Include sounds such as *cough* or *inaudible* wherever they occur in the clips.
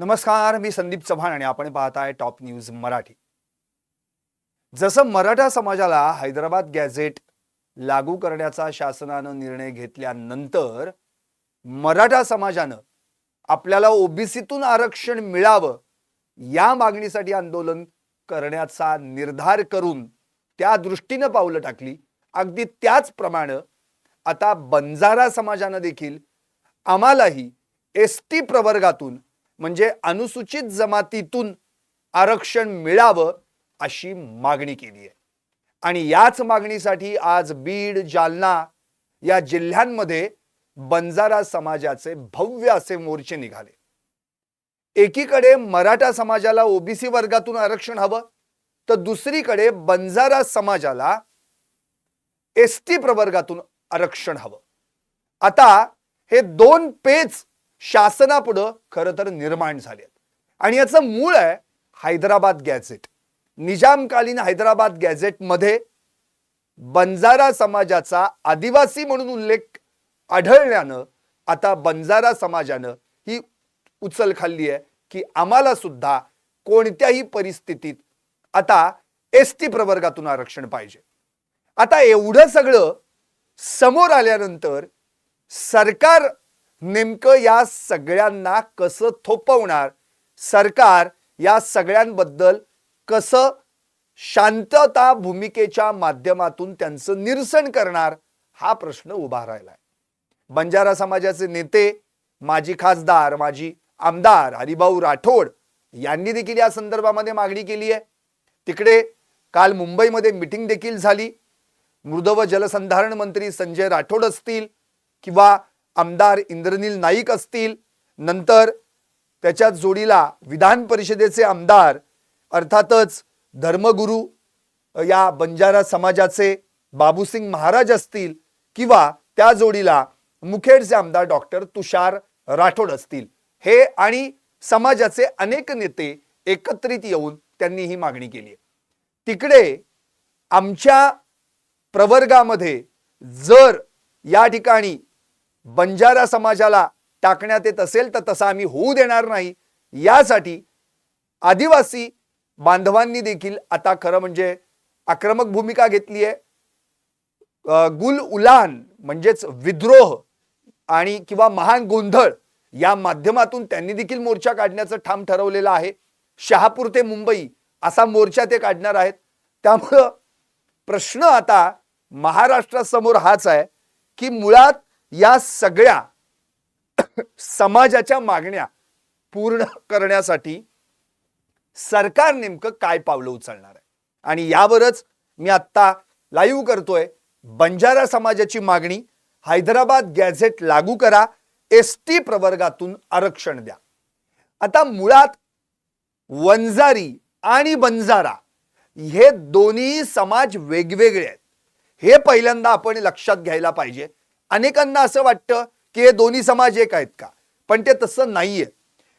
नमस्कार मी संदीप चव्हाण आणि आपण पाहताय टॉप न्यूज मराठी. जसं मराठा समाजाला हैदराबाद गॅझेट लागू करण्याचा शासनानं निर्णय घेतल्यानंतर मराठा समाजानं आपल्याला ओबीसीतून आरक्षण मिळावं या मागणीसाठी आंदोलन करण्याचा निर्धार करून त्या दृष्टीनं पावलं टाकली. अगदी त्याचप्रमाणे आता बंजारा समाजानं देखील आम्हालाही एस टी प्रवर्गातून म्हणजे अनुसूचित जमातीतून आरक्षण मिळावं अशी मागणी केली आहे. आणि याच मागणीसाठी आज बीड जालना या जिल्ह्यांमध्ये बंजारा समाजाचे भव्य असे मोर्चे निघाले. एकीकडे मराठा समाजाला ओबीसी वर्गातून आरक्षण हवं तर दुसरीकडे बंजारा समाजाला एस टी प्रवर्गातून आरक्षण हवं. आता हे दोन पेच शासनापुढं खरं तर निर्माण झाले आणि याचं मूळ आहे हैदराबाद गॅझेट. निजामकालीन हैदराबाद गॅझेटमध्ये बंजारा समाजाचा आदिवासी म्हणून उल्लेख आढळल्यानं आता बंजारा समाजानं ही उचल खाल्ली आहे की आम्हाला सुद्धा कोणत्याही परिस्थितीत आता एस टी प्रवर्गातून आरक्षण पाहिजे. आता एवढं सगळं समोर आल्यानंतर सरकार नेमकं या सगळ्यांना कसं थोपवणार? सरकार या सगळ्यांबद्दल कसं शांतता भूमिकेच्या माध्यमातून त्यांचं निरसन करणार? हा प्रश्न उभा राहिलाय. बंजारा समाजाचे नेते माजी खासदार माजी आमदार हरिभाऊ राठोड यांनी देखील या संदर्भामध्ये मागणी केली आहे. तिकडे काल मुंबईमध्ये मिटिंग देखील झाली. मृद व जलसंधारण मंत्री संजय राठोड असतील किंवा आमदार इंद्रनील नाईक असतील नंतर त्याच्याच जोडीला विधान परिषदेचे आमदार अर्थातच धर्मगुरू या बंजारा समाजाचे बाबूसिंग महाराज असतील किंवा त्या जोडीला मुखेडचे आमदार डॉक्टर तुषार राठोड असतील. हे आणि समाजाचे अनेक नेते एकत्रित येऊन त्यांनी ही मागणी केली आहे. तिकडे आमच्या प्रवर्गामध्ये जर या ठिकाणी बंजारा समाजाला टाकण्यात येत असेल तर तसा आम्ही होऊ देणार नाही. यासाठी आदिवासी बांधवांनी देखील आता खरं म्हणजे आक्रमक भूमिका घेतली आहे. गुल उलान म्हणजेच विद्रोह आणि किंवा महान गोंधळ या माध्यमातून त्यांनी देखील मोर्चा काढण्याचं ठाम ठरवलेलं आहे. शहापूर ते मुंबई असा मोर्चा ते काढणार आहेत. त्यामुळं प्रश्न आता महाराष्ट्रासमोर हाच आहे की मुळात या सगळ्या *clears throat* समाजाच्या मागण्या पूर्ण करण्यासाठी सरकार नेमकं काय पावलं उचलणार आहे? आणि यावरच मी आत्ता लाईव्ह करतोय. बंजारा समाजाची मागणी हैदराबाद गॅझेट लागू करा एस टी प्रवर्गातून आरक्षण द्या. आता मुळात वंजारी आणि बंजारा हे दोन्ही समाज वेगवेगळे आहेत. हे पहिल्यांदा आपण लक्षात घ्यायला पाहिजे. अनेकांना असं वाटतं की हे दोन्ही समाज एक आहेत का? पण ते तसं नाहीये.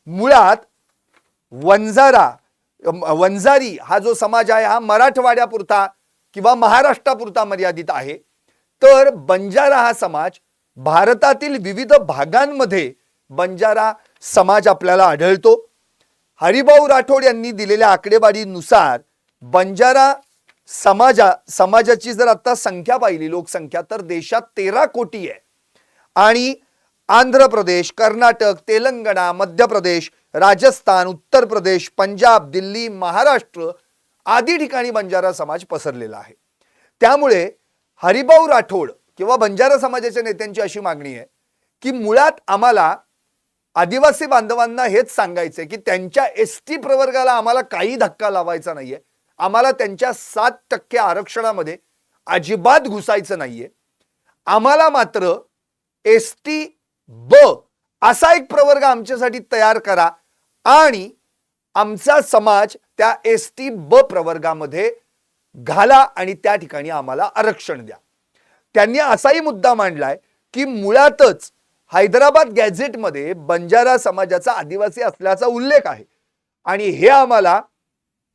मुळात वंजारा वंजारी हा जो समाज आहे हा मराठवाड्यापुरता किंवा महाराष्ट्रापुरता मर्यादित आहे. तर बंजारा हा समाज भारतातील विविध भागांमध्ये बंजारा समाज आपल्याला आढळतो. हरिभाऊ राठोड यांनी दिलेल्या आकडेवारीनुसार बंजारा समाजा समाजाची जर आता संख्या पाहिली लोकसंख्या तर देशात तेरा कोटी आहे. आणि आंध्र प्रदेश कर्नाटक तेलंगणा मध्य प्रदेश राजस्थान उत्तर प्रदेश पंजाब दिल्ली महाराष्ट्र आदी ठिकाणी बंजारा समाज पसरलेला आहे. त्यामुळे हरिभाऊ राठोड किंवा बंजारा समाजाच्या नेत्यांची अशी मागणी आहे की मुळात आम्हाला आदिवासी बांधवांना हेच सांगायचंय की त्यांच्या एस टी प्रवर्गाला आम्हाला काही धक्का लावायचा नाहीये. आम्हाला त्यांच्या सात टक्के आरक्षणामध्ये अजिबात घुसायचं नाहीये. आम्हाला मात्र एस टी ब असा एक प्रवर्ग आमच्यासाठी तयार करा आणि आमचा समाज त्या एस टी ब प्रवर्गामध्ये घाला आणि त्या ठिकाणी आम्हाला आरक्षण द्या. त्यांनी असाही मुद्दा मांडलाय की मुळातच हैदराबाद गॅझेटमध्ये बंजारा समाजाचा आदिवासी असल्याचा उल्लेख आहे आणि हे आम्हाला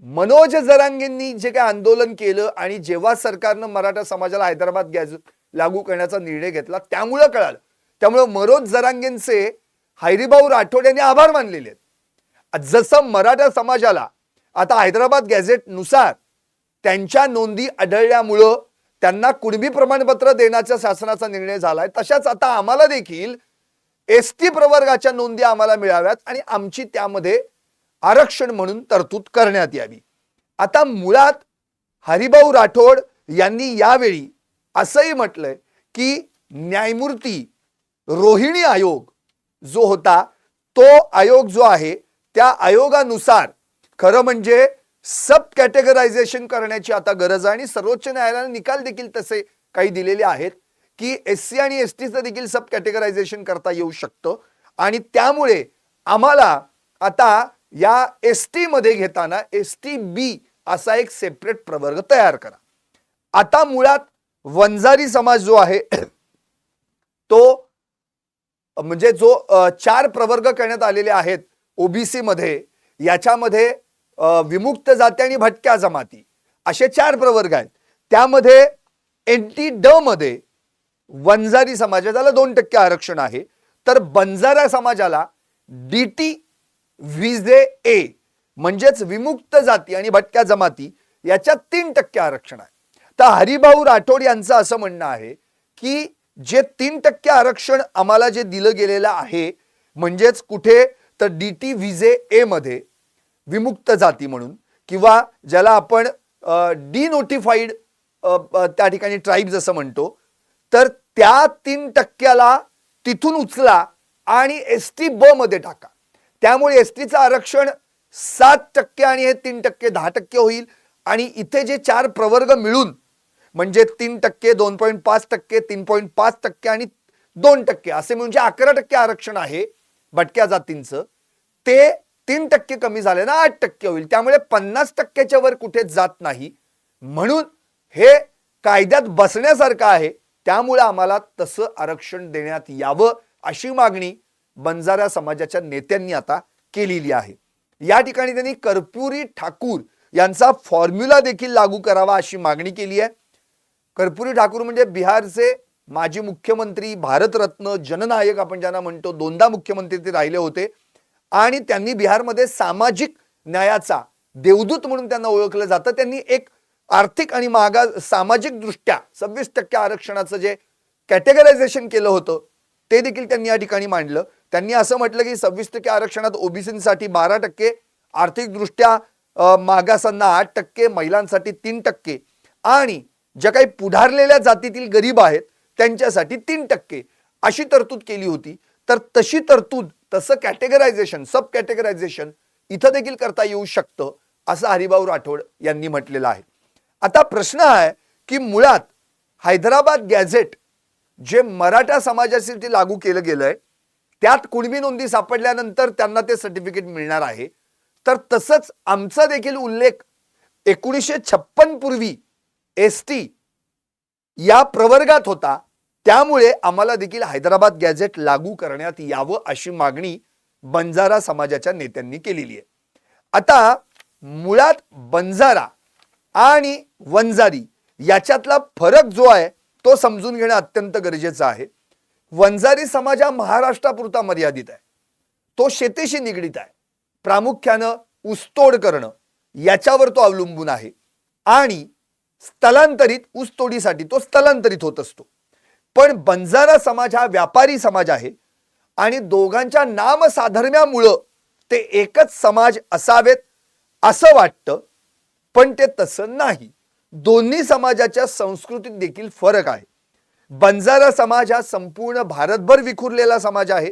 मनोज जरांगेंनी जे काही आंदोलन केलं आणि जेव्हा सरकारनं मराठा समाजाला हैदराबाद गॅझेट लागू करण्याचा निर्णय घेतला त्यामुळं कळालं. त्यामुळं मनोज जरांगेंचे हैरीभाऊ राठोड यांनी आभार मानलेले आहेत. जसं मराठा समाजाला आता हैदराबाद गॅझेटनुसार त्यांच्या नोंदी आढळल्यामुळं त्यांना कुणबी प्रमाणपत्र देण्याचा शासनाचा निर्णय झालाय तशाच आता आम्हाला देखील एस टी प्रवर्गाच्या नोंदी आम्हाला मिळाव्यात आणि आमची त्यामध्ये आरक्षण म्हणून तरतूद करण्यात यावी. आता मुळात हरिभाऊ राठोड यांनी यावेळी असंही म्हटलंय की न्यायमूर्ती रोहिणी आयोग जो होता तो आयोग जो आहे त्या आयोगानुसार खरं म्हणजे सब कॅटेगरायझेशन करण्याची आता गरज आहे आणि सर्वोच्च न्यायालयाने निकाल देखील तसे काही दिलेले आहेत की एस सी आणि एस टीचं देखील सब कॅटेगरायझेशन करता येऊ शकतं. आणि त्यामुळे आम्हाला आता या एसमध्ये घेताना एस टी बी असा एक सेपरेट प्रवर्ग तयार करा. आता मुळात वंजारी समाज जो आहे *clears throat* तो म्हणजे जो चार प्रवर्ग करण्यात आलेले आहेत ओबीसी मध्ये याच्यामध्ये विमुक्त जाती आणि भटक्या जमाती असे चार प्रवर्ग आहेत. त्यामध्ये एन टी ड मध्ये वंजारी समाजाला दोन टक्के आरक्षण आहे. तर बंजारा समाजाला डी टी व्हिजे ए म्हणजेच विमुक्त जाती आणि भटक्या जमाती याच्यात तीन टक्के आरक्षण आहे. तर हरिभाऊ राठोड यांचं असं म्हणणं आहे की जे तीन टक्के आरक्षण आम्हाला जे दिलं गेलेलं आहे म्हणजेच कुठे तर डी टी व्हिजे ए मध्ये विमुक्त जाती म्हणून किंवा ज्याला आपण डी नोटिफाईड त्या ठिकाणी ट्राईब्स असं म्हणतो तर त्या तीन टक्क्याला तिथून उचला आणि एस टी ब मध्ये टाका. त्यामुळे एस टीचं आरक्षण सात टक्के आणि हे तीन टक्के दहा टक्के होईल. आणि इथे जे चार प्रवर्ग मिळून म्हणजे तीन टक्के दोन पॉईंट पाच टक्के तीन पॉईंट पाच टक्के आणि दोन टक्के असे म्हणजे अकरा टक्के आरक्षण आहे भटक्या जातींचं ते तीन टक्के कमी झाले ना आठ टक्के होईल. त्यामुळे पन्नास टक्क्याच्या वर कुठेच जात नाही. म्हणून हे कायद्यात बसण्यासारखं आहे. त्यामुळे आम्हाला तसं आरक्षण देण्यात यावं अशी मागणी बंजारा समाजाच्या नेत्यांनी आता केलेली आहे. या ठिकाणी त्यांनी कर्पुरी ठाकूर यांचा फॉर्म्युला देखील लागू करावा अशी मागणी केली आहे. कर्पुरी ठाकूर म्हणजे बिहारचे माजी मुख्यमंत्री भारतरत्न जननायक आपण ज्यांना म्हणतो दोनदा मुख्यमंत्री ते राहिले होते. आणि त्यांनी बिहारमध्ये सामाजिक न्यायाचा देवदूत म्हणून त्यांना ओळखलं जातं. त्यांनी एक आर्थिक आणि मागा सामाजिक दृष्ट्या सव्वीस टक्के आरक्षणाचं जे कॅटेगरायझेशन केलं होतं ते देखील त्यांनी या ठिकाणी मांडलं. त्यांनी असं म्हटलं की सव्वीस टक्के आरक्षणात ओबीसीसाठी बारा टक्के आर्थिकदृष्ट्या मागासांना आठ टक्के महिलांसाठी तीन टक्के आणि ज्या काही पुढारलेल्या जातीतील गरीब आहेत त्यांच्यासाठी तीन टक्के अशी तरतूद केली होती. तर तशी तरतूद तसं कॅटेगरायझेशन सब कॅटेगरायझेशन इथं देखील करता येऊ शकतं असं हरिभाऊ राठोड यांनी म्हटलेलं आहे. आता प्रश्न आहे की मुळात हैदराबाद गॅझेट जे मराठा समाजासाठी लागू केलं गेलंय त्यात कुणबी नोंदी सापडल्यानंतर त्यांना ते सर्टिफिकेट मिळणार आहे. तर तसंच आमचा देखील उल्लेख एकोणीसशे छप्पन पूर्वी एस टी या प्रवर्गात होता. त्यामुळे आम्हाला देखील हैदराबाद गॅझेट लागू करण्यात यावं अशी मागणी बंजारा समाजाच्या नेत्यांनी केलेली आहे. आता मुळात बंजारा आणि वंजारी याच्यातला फरक जो आहे तो समजून घेणं अत्यंत गरजेचं आहे. वंजारी समाज हा महाराष्ट्रापुरता मर्यादित आहे. तो शेतीशी निगडीत आहे. प्रामुख्यानं ऊसतोड करणं याच्यावर तो अवलंबून आहे. आणि स्थलांतरित ऊसतोडीसाठी तो स्थलांतरित होत असतो. पण बंजारा समाज हा व्यापारी समाज आहे आणि दोघांच्या नामसाधर्म्यामुळं ते एकच समाज असावेत असं वाटतं पण ते तसं नाही. दोन्ही समाजाच्या संस्कृतीत देखील फरक आहे. बंजारा समाज हा संपूर्ण भारतभर विखुरलेला समाज आहे.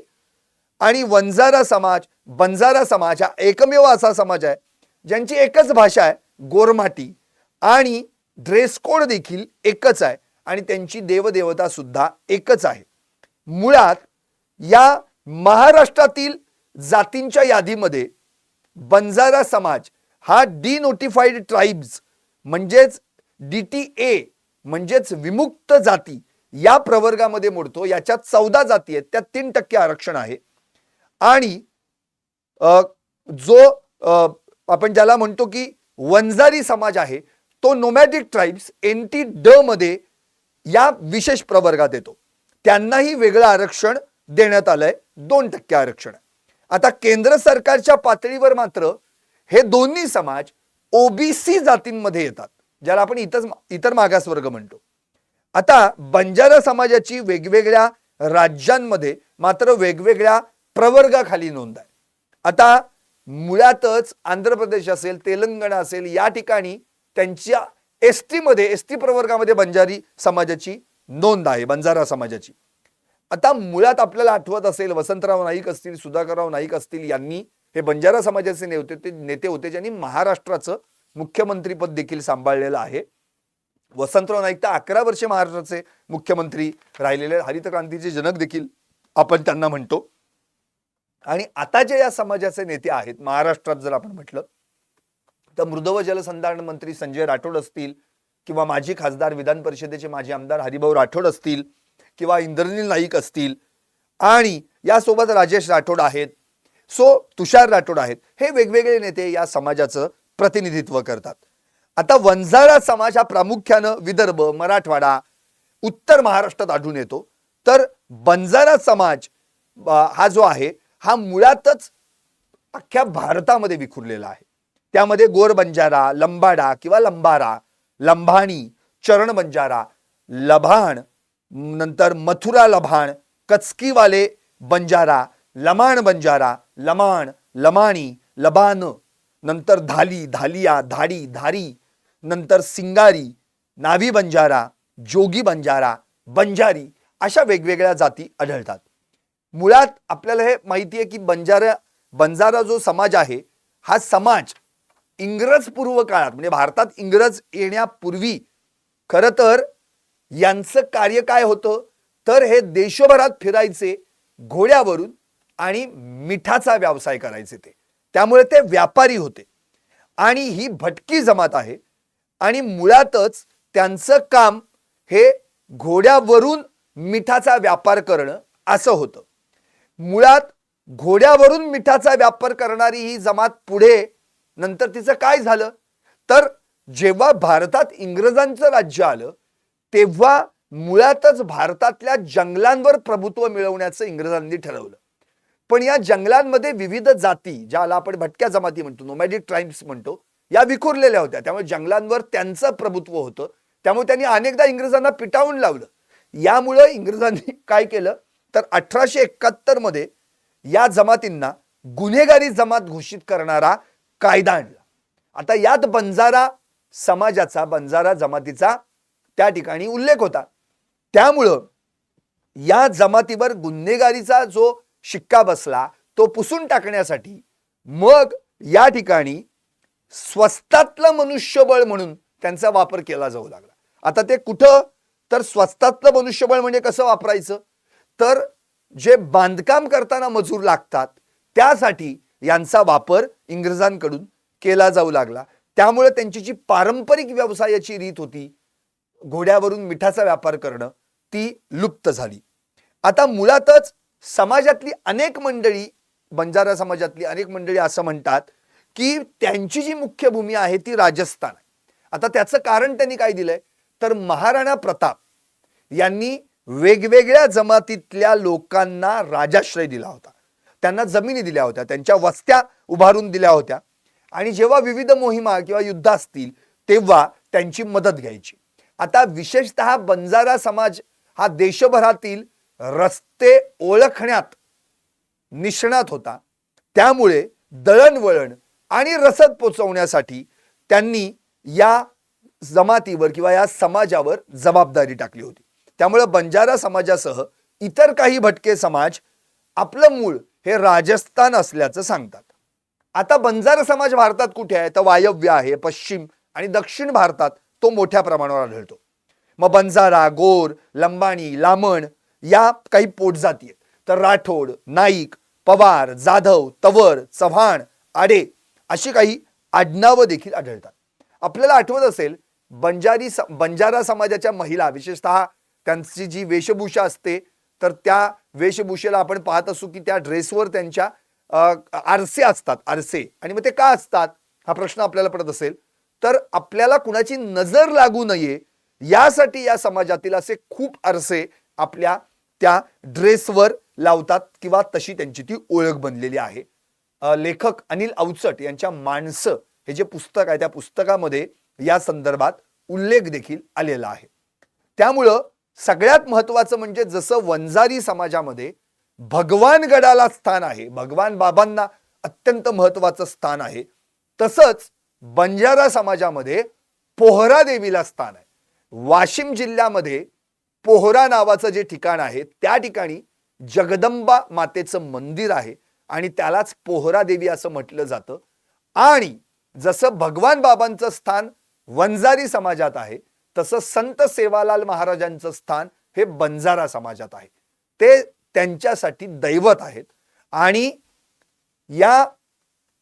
आणि वंजारा समाज बंजारा समाज हा एकमेव असा समाज आहे ज्यांची एकच भाषा आहे गोरमाटी. आणि ड्रेस कोड देखील एकच आहे. आणि त्यांची देवदेवता सुद्धा एकच आहे. मुळात या महाराष्ट्रातील जातींच्या यादीमध्ये बंजारा समाज हा डी नोटिफाईड ट्राईब्स म्हणजेच डी टी ए म्हणजेच विमुक्त जाती या प्रवर्गामध्ये मोडतो याच्यात चौदा जाती आहेत त्यात तीन टक्के आरक्षण आहे. आणि जो आपण ज्याला म्हणतो की वंजारी समाज आहे तो नोमॅटिक ट्राईब्स एन टी ड मध्ये या विशेष प्रवर्गात येतो. त्यांनाही वेगळं आरक्षण देण्यात आलंय दोन टक्के आरक्षण. आता केंद्र सरकारच्या पातळीवर मात्र हे दोन्ही समाज ओबीसी जातींमध्ये येतात ज्याला आपण इतर इतर मागासवर्ग म्हणतो. आता बंजारा समाजाची वेगवेगळ्या राज्यांमध्ये मात्र वेगवेगळ्या प्रवर्गाखाली नोंद आहे. आता मुळातच आंध्र प्रदेश असेल तेलंगणा असेल या ठिकाणी त्यांच्या एस टीमध्ये एस टी प्रवर्गामध्ये बंजारी समाजाची नोंद आहे बंजारा समाजाची. आता मुळात आपल्याला आठवत असेल वसंतराव नाईक असतील सुधाकरराव नाईक असतील यांनी हे बंजारा समाजाचे नेते ते नेते होते ज्यांनी महाराष्ट्राचं मुख्यमंत्रीपद देखील सांभाळलेलं आहे. वसंतराव नाईक तर अकरा वर्षे महाराष्ट्राचे मुख्यमंत्री राहिलेले हरित क्रांतीचे जनक देखील आपण त्यांना म्हणतो. आणि आता जे या समाजाचे नेते आहेत महाराष्ट्रात जर आपण म्हटलं तर मृद व जलसंधारण मंत्री संजय राठोड असतील किंवा माजी खासदार विधान परिषदेचे माजी आमदार हरिभाऊ राठोड असतील किंवा इंद्रनील नाईक असतील आणि यासोबत राजेश राठोड आहेत सो तुषार राठोड आहेत हे वेगवेगळे नेते या समाजाचं प्रतिनिधित्व करतात. आता वंजारा समाज हा प्रामुख्यानं विदर्भ मराठवाडा उत्तर महाराष्ट्रात आढळून येतो. तर बंजारा समाज हा जो आहे हा मुळातच अख्ख्या भारतामध्ये विखुरलेला आहे. त्यामध्ये गोर बंजारा लंबाडा किंवा लंबारा लंभाणी चरण बंजारा लभाण नंतर मथुरा लभाण कचकीवाले बंजारा लमाण बंजारा लमाण लमाणी लबान नंतर धाली धालिया धाडी धारी नंतर सिंगारी नावी बंजारा जोगी बंजारा बंजारी अशा वेगवेगळ्या जाती आढळतात. मुळात आपल्याला हे माहिती आहे की बंजारा बंजारा जो समाज आहे हा समाज इंग्रज पूर्व काळात म्हणजे भारतात इंग्रज येण्यापूर्वी खरं तर यांचं कार्य काय होतं? तर हे देशभरात फिरायचे घोड्यावरून आणि मिठाचा व्यवसाय करायचे ते. त्यामुळे ते व्यापारी होते. आणि ही भटकी जमात आहे आणि मुळातच त्यांचं काम हे घोड्यावरून मिठाचा व्यापार करणं असं होतं. मुळात घोड्यावरून मिठाचा व्यापार करणारी ही जमात पुढे नंतर तिचं काय झालं? तर जेव्हा भारतात इंग्रजांचं राज्य आलं तेव्हा मुळातच भारतातल्या जंगलांवर प्रभुत्व मिळवण्याचं इंग्रजांनी ठरवलं. पण या जंगलांमध्ये विविध जाती ज्याला आपण भटक्या जमाती म्हणतो नोमॅडिक ट्राईब्स म्हणतो या विखुरलेल्या होत्या. त्यामुळे जंगलांवर त्यांचं प्रभुत्व होतं. त्यामुळे त्यांनी अनेकदा इंग्रजांना पिटाळून लावलं. यामुळं इंग्रजांनी *laughs* काय केलं? तर अठराशे एकाहत्तरमध्ये या जमातींना गुन्हेगारी जमात घोषित करणारा कायदा आणला. आता यात बंजारा समाजाचा बंजारा जमातीचा त्या ठिकाणी उल्लेख होता. त्यामुळं या जमातीवर गुन्हेगारीचा जो शिक्का बसला तो पुसून टाकण्यासाठी मग या ठिकाणी स्वस्तातलं मनुष्यबळ म्हणून त्यांचा वापर केला जाऊ लागला. आता ते कुठं? तर स्वस्तातलं मनुष्यबळ म्हणजे कसं वापरायचं? तर जे बांधकाम करताना मजूर लागतात त्यासाठी यांचा वापर इंग्रजांकडून केला जाऊ लागला. त्यामुळे त्यांची जी पारंपरिक व्यवसायाची रीत होती घोड्यावरून मिठाचा व्यापार करणं ती लुप्त झाली. आता मुळातच समाजातली अनेक मंडळी बंजारा समाजातली अनेक मंडळी असं म्हणतात की त्यांची जी मुख्य भूमी आहे ती राजस्थान आहे. आता त्याचं कारण त्यांनी काय दिलंय? तर महाराणा प्रताप यांनी वेगवेगळ्या जमातीतल्या लोकांना राजाश्रय दिला होता. त्यांना जमिनी दिल्या होत्या त्यांच्या वस्त्या उभारून दिल्या होत्या. आणि जेव्हा विविध मोहिमा किंवा युद्ध असतील तेव्हा त्यांची मदत घ्यायची. आता विशेषतः बंजारा समाज हा देशभरातील रस्ते ओळखण्यात निष्णात होता. त्यामुळे दळणवळण आणि रसद पोचवण्यासाठी त्यांनी या जमातीवर किंवा या समाजावर जबाबदारी टाकली होती. त्यामुळं बंजारा समाजासह इतर काही भटके समाज आपलं मूळ हे राजस्थान असल्याचं सांगतात. आता बंजारा समाज भारतात कुठे आहे? तर वायव्य आहे पश्चिम आणि दक्षिण भारतात तो मोठ्या प्रमाणावर आढळतो. मग बंजारा गोर लंबाणी लामण या काही पोटजाती आहेत. तर राठोड नाईक पवार जाधव तवर चव्हाण आडे अशी काही आडनावं देखील आढळतात. आपल्याला आठवत असेल बंजारी स- बंजारा समाजाच्या महिला विशेषतः त्यांची जी वेशभूषा असते तर त्या वेशभूषेला आपण पाहत असू की त्या ड्रेसवर त्यांच्या आरसे असतात आरसे. आणि मग ते का असतात? हा प्रश्न आपल्याला पडत असेल. तर आपल्याला कुणाची नजर लागू नये यासाठी या समाजातील असे खूप आरसे आपल्या त्या ड्रेसवर लावतात किंवा तशी त्यांची ती ओळख बनलेली आहे. लेखक अनिल अवचट यांच्या माणसं हे जे पुस्तक आहे त्या पुस्तकामध्ये या संदर्भात उल्लेख देखील आलेला आहे. त्यामुळं सगळ्यात महत्वाचं म्हणजे जसं वंजारी समाजामध्ये भगवान गडाला स्थान आहे भगवान बाबांना अत्यंत महत्वाचं स्थान आहे तसंच बंजारा समाजामध्ये पोहरा देवीला स्थान आहे. वाशिम जिल्ह्यामध्ये पोहरा नावाचं जे ठिकाण आहे त्या ठिकाणी जगदंबा मातेचं मंदिर आहे. आणि त्यालाच पोहरा देवी असं म्हटलं जातं. आणि जसं भगवान बाबांचं स्थान वंजारी समाजात आहे तसं संत सेवालाल महाराजांचं स्थान हे बंजारा समाजात आहे. ते त्यांच्यासाठी दैवत आहेत. आणि या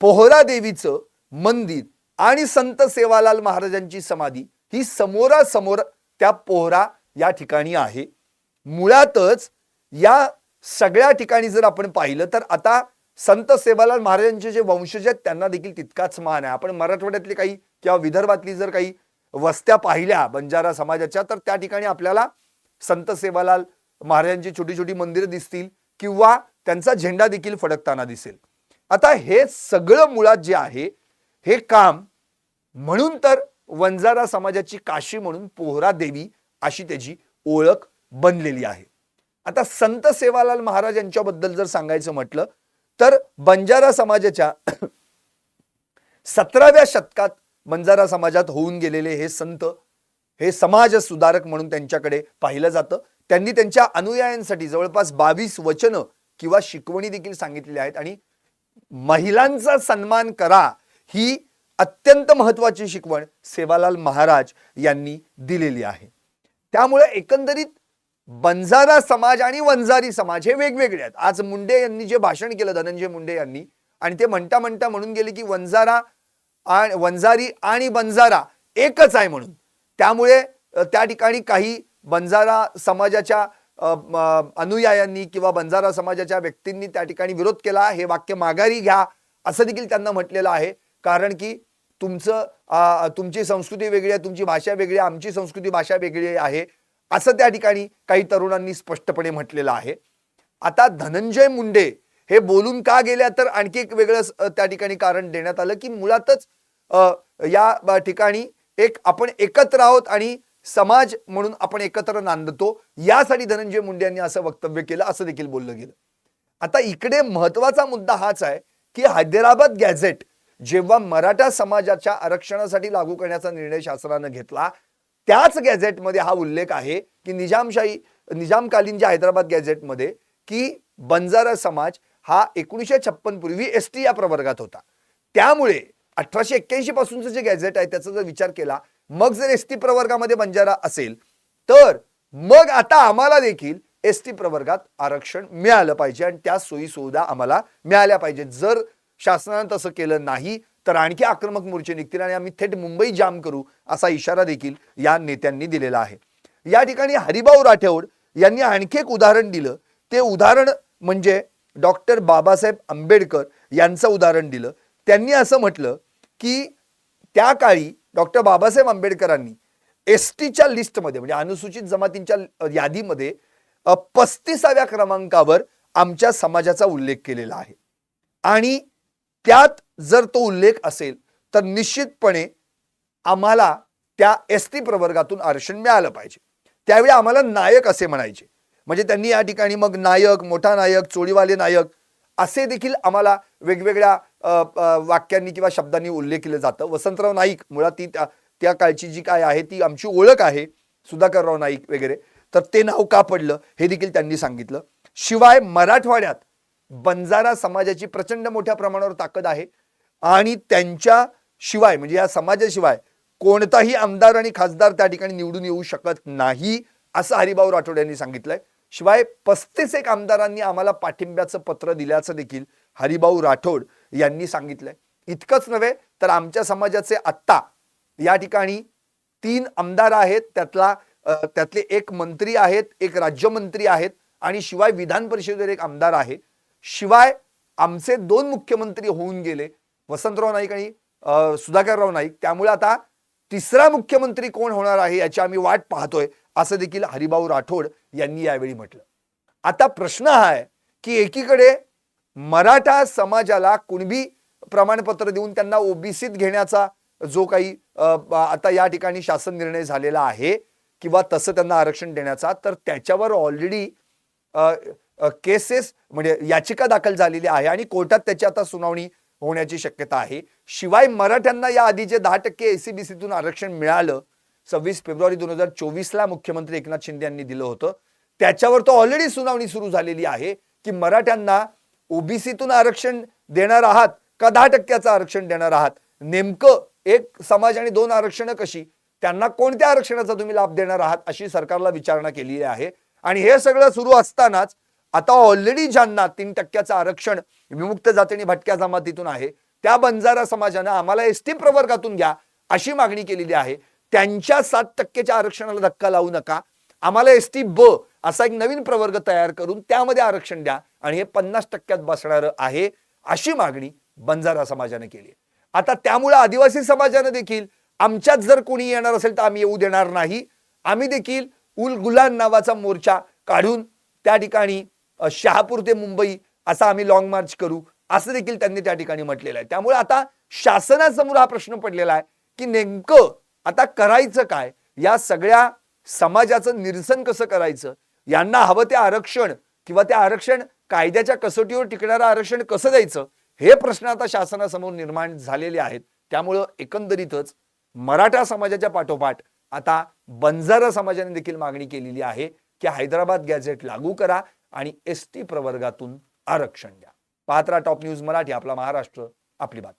पोहरा देवीचं मंदिर आणि संत सेवालाल महाराजांची समाधी ही समोरासमोर त्या पोहरा या ठिकाणी आहे. मुळातच या सगळ्या ठिकाणी जर आपण पाहिलं तर आता संत सेवालाल महाराजांचे जे वंशज आहेत त्यांना देखील तितकाच मान आहे. आपण मराठवाड्यातली काही किंवा विदर्भातली जर काही वस्त्या पाहिल्या बंजारा समाजाच्या तर त्या ठिकाणी आपल्याला संत सेवालाल महाराजांची छोटी छोटी मंदिरं दिसतील किंवा त्यांचा झेंडा देखील फडकताना दिसेल. आता हे सगळं मुळात जे आहे हे काम म्हणून तर वंजारा समाजाची काशी म्हणून पोहरा देवी अशी त्याची ओळख बनलेली आहे. आता संत सेवालाल महाराज यांच्याबद्दल जर सांगायचं म्हटलं तर बंजारा समाजाच्या सतराव्या शतकात बंजारा समाजात होऊन गेलेले हे संत हे समाज सुधारक म्हणून त्यांच्याकडे पाहिलं जातं. त्यांनी त्यांच्या अनुयायांसाठी जवळपास बावीस वचनं किंवा शिकवणी देखील सांगितलेल्या आहेत. आणि महिलांचा सन्मान करा ही अत्यंत महत्वाची शिकवण सेवालाल महाराज यांनी दिलेली आहे. त्यामुळे एकंदरीत बंजारा समाज आणि वंजारी समाज हे वेगवेगळे आहेत. आज मुंडे यांनी जे भाषण केलं धनंजय मुंडे यांनी आणि ते म्हणता म्हणता म्हणून गेले की वंजारा आणि वंजारी आणि बंजारा एकच आहे म्हणून. त्यामुळे त्या ठिकाणी काही बंजारा समाजाच्या अनुयायांनी किंवा बंजारा समाजाच्या व्यक्तींनी त्या ठिकाणी विरोध केला. हे वाक्य माघारी घ्या असं देखील त्यांना म्हटलेलं आहे. कारण की तुमचं तुमची संस्कृती वेगळी आहे तुमची भाषा वेगळी आहे आमची संस्कृती भाषा वेगळी आहे. असं त्या ठिकाणी काही तरुणांनी स्पष्टपणे म्हटलेलं आहे. आता धनंजय मुंडे हे बोलून का गेल्या तर आणखी एक वेगळं त्या ठिकाणी कारण देण्यात आलं की मुळातच या ठिकाणी एक आपण एकत्र आहोत आणि समाज म्हणून आपण एकत्र नांदतो यासाठी धनंजय मुंडे यांनी असं वक्तव्य केलं असं देखील बोललं गेलं. आता इकडे महत्त्वाचा मुद्दा हाच आहे की हैदराबाद गॅझेट जेव्हा मराठा समाजाच्या आरक्षणासाठी लागू करण्याचा निर्णय शासनानं घेतला त्याच गॅझेटमध्ये हा उल्लेख आहे की निजामशाही निजामकालीन ज्या हैदराबाद गॅझेटमध्ये की बंजारा समाज हा एकोणीसशे छप्पन पूर्वी एस टी या प्रवर्गात होता. त्यामुळे अठराशे एक्क्याऐंशी पासूनचं जे गॅझेट आहे त्याचा जर विचार केला मग जर एस टी प्रवर्गामध्ये बंजारा असेल तर मग आता आम्हाला देखील एस टी प्रवर्गात आरक्षण मिळालं पाहिजे आणि त्या सोयी सुविधा आम्हाला मिळाल्या पाहिजेत. जर शासनानं तसं केलं नाही तर आणखी आक्रमक मोर्चे निघतील आणि आम्ही थेट मुंबई जाम करू असा इशारा देखील या नेत्यांनी दिलेला आहे. या ठिकाणी हरिभाऊ राठौड यांनी आणखी एक उदाहरण दिलं. ते उदाहरण म्हणजे डॉक्टर बाबासाहेब आंबेडकर यांचं उदाहरण दिलं. त्यांनी असं म्हटलं की त्या काळी डॉक्टर बाबासाहेब आंबेडकरांनी एस टीच्या लिस्टमध्ये म्हणजे अनुसूचित जमातींच्या यादीमध्ये पस्तीसाव्या क्रमांकावर आमच्या समाजाचा उल्लेख केलेला आहे. आणि त्यात जर तो उल्लेख असेल तर निश्चितपणे आम्हाला त्या एस टी प्रवर्गातून आरक्षण मिळालं पाहिजे. त्यावेळी आम्हाला नायक असे म्हणायचे. म्हणजे त्यांनी या ठिकाणी मग नायक मोठा नायक चोळीवाले नायक असे देखील आम्हाला वेगवेगळ्या वाक्यांनी किंवा शब्दांनी उल्लेख केलं जातं. वसंतराव नाईक मुळात ती त्या त्या काळची जी काय आहे ती आमची ओळख आहे सुधाकरराव नाईक वगैरे. तर ते नाव का पडलं हे देखील त्यांनी सांगितलं. शिवाय मराठवाड्यात बंजारा समाजाची प्रचंड मोठ्या प्रमाणावर ताकद आहे. आणि त्यांच्या शिवाय म्हणजे या समाजाशिवाय कोणताही आमदार आणि खासदार त्या ठिकाणी निवडून येऊ शकत नाही असं हरिभाऊ राठोड यांनी सांगितलंय. शिवाय पस्तीस एक आमदारांनी आम्हाला पाठिंब्याचं पत्र दिल्याचं देखील हरिभाऊ राठोड यांनी सांगितलंय. इतकंच नव्हे तर आमच्या समाजाचे आत्ता या ठिकाणी तीन आमदार आहेत त्यातला त्यातले एक मंत्री आहेत एक राज्यमंत्री आहेत आणि शिवाय विधान परिषदेवर एक आमदार आहे. शिवाय आमचे दोन मुख्यमंत्री होऊन गेले वसंतराव नाईक आणि सुधाकरराव नाईक. त्यामुळे आता तिसरा मुख्यमंत्री कोण होणार आहे याची आम्ही वाट पाहतोय असं देखील हरिभाऊ राठोड यांनी यावेळी म्हटलं. आता प्रश्न हा आहे की एकीकडे मराठा समाजाला कुणबी प्रमाणपत्र देऊन त्यांना ओबीसीत घेण्याचा जो काही आता या ठिकाणी शासन निर्णय झालेला आहे किंवा तसं त्यांना आरक्षण देण्याचा तर त्याच्यावर ऑलरेडी केसेस म्हणजे याचिका दाखल झालेली आहे आणि कोर्टात त्याची आता सुनावणी होण्याची शक्यता आहे. शिवाय मराठ्यांना या आधी जे दहा टक्के एसीबीसीतून आरक्षण मिळालं सव्वीस फेब्रुवारी दोन हजार चोवीसला मुख्यमंत्री एकनाथ शिंदे यांनी दिलं होतं. त्याच्यावर तो ऑलरेडी सुनावणी सुरू झालेली आहे की मराठ्यांना ओबीसीतून आरक्षण देणार आहात का दहा टक्क्याचं आरक्षण देणार आहात? नेमकं एक समाज आणि दोन आरक्षणं कशी? त्यांना कोणत्या आरक्षणाचा तुम्ही लाभ देणार आहात अशी सरकारला विचारणा केलेली आहे. आणि हे सगळं सुरू असतानाच आता ऑलरेडी ज्यांना तीन टक्क्याचं आरक्षण विमुक्त जाती आणि भटक्या जमातीतून आहे त्या बंजारा समाजानं आम्हाला एस टी प्रवर्गातून घ्या अशी मागणी केलेली आहे. त्यांच्या सात टक्क्याच्या आरक्षणाला धक्का लावू नका. आम्हाला एस टी ब असा एक नवीन प्रवर्ग तयार करून त्यामध्ये आरक्षण द्या आणि हे पन्नास टक्क्यात बसणार आहे अशी मागणी बंजारा समाजाने केली आहे. आता त्यामुळे आदिवासी समाजानं देखील आमच्यात जर कोणी येणार असेल तर आम्ही येऊ देणार नाही. आम्ही देखील उल गुलान नावाचा मोर्चा काढून त्या ठिकाणी शहापूर ते मुंबई असा आम्ही लॉंग मार्च करू. असं देखील त्यांनी त्या ठिकाणी म्हटलेलं आहे. त्यामुळे आता शासनासमोर हा प्रश्न पडलेला आहे की नेमकं आता करायचं काय? या सगळ्या समाजाचं निरसन कसं करायचं? यांना हवं ते आरक्षण किंवा ते आरक्षण कायद्याच्या कसोटीवर टिकणारं आरक्षण कसं द्यायचं? हे प्रश्न आता शासनासमोर निर्माण झालेले आहेत. त्यामुळं एकंदरीतच मराठा समाजाच्या पाठोपाठ आता बंजारा समाजाने देखील मागणी केलेली आहे की हैदराबाद गॅझेट लागू करा. आणि एस टी प्रवर्गातून आरक्षण द्या. पाहत राहा टॉप न्यूज मराठी आपला महाराष्ट्र आपली बात